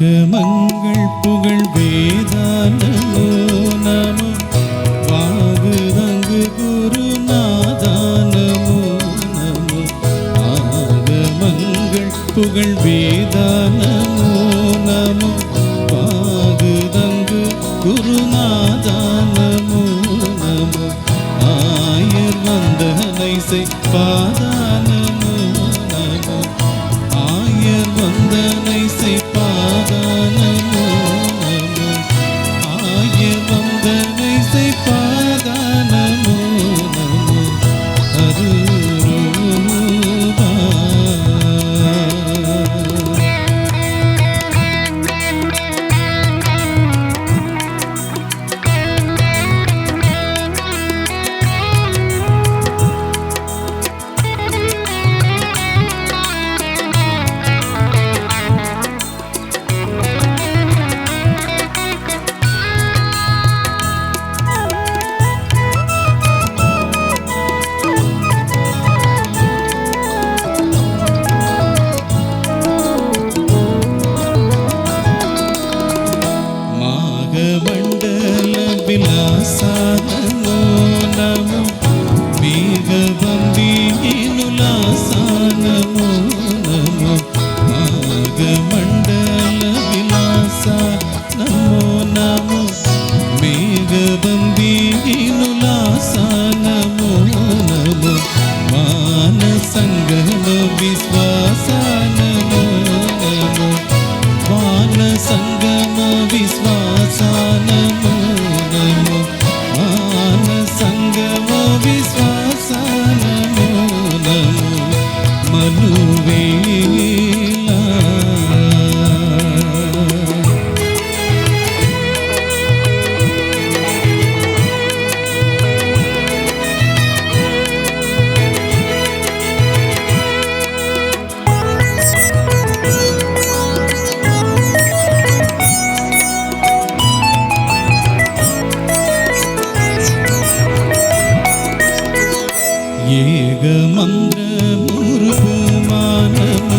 ஆகமங்கள் புகழ் வேதானமோ நம. வாகுதங்கு குருநாதானமோ நமோ. ஆகமங்கள் புகழ் வேதானமோ நம. வாகுதங்கு குருநாதானமோ நமோ. ஆயர் வந்தனை செய் ஏக மந்திர முருகுமானமோ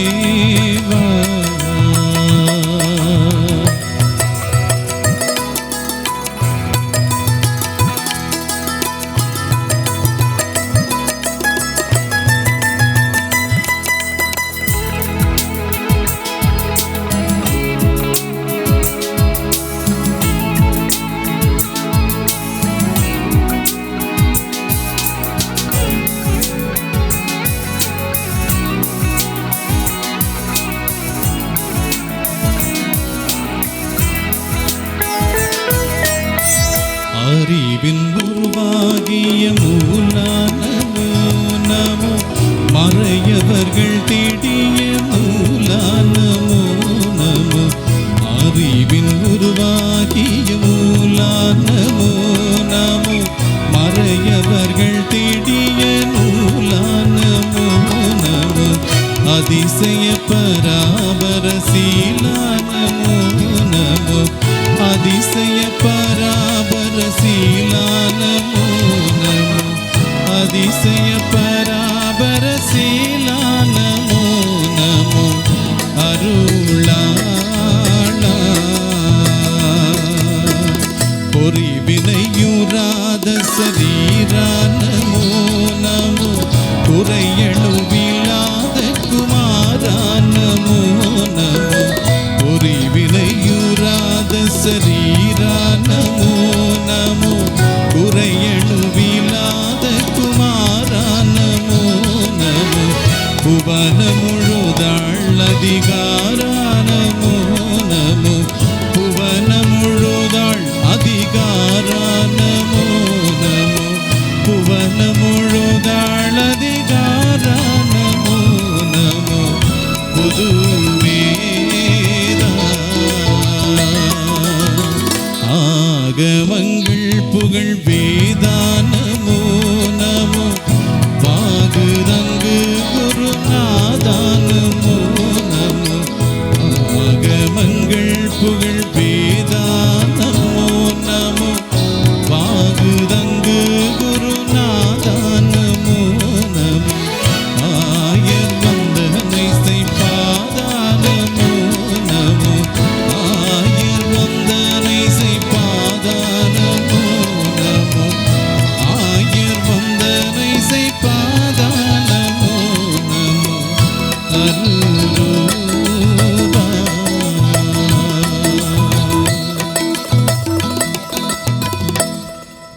அறிவின் உருவாகிய மூலானமோ நமோ. மறையவர்கள் தேடிய மூலானமோ நமோ. அறிவின் உருவாகிய மூலானமோ நமோ. மறையவர்கள் தேடிய நூலானமோ நமோ. அதிசய பராபர சீலானமோ நமோ. அதிசய பராபர சீலானமோ நமோ அதிசய பராபரசீ స్థుతిగారానము నము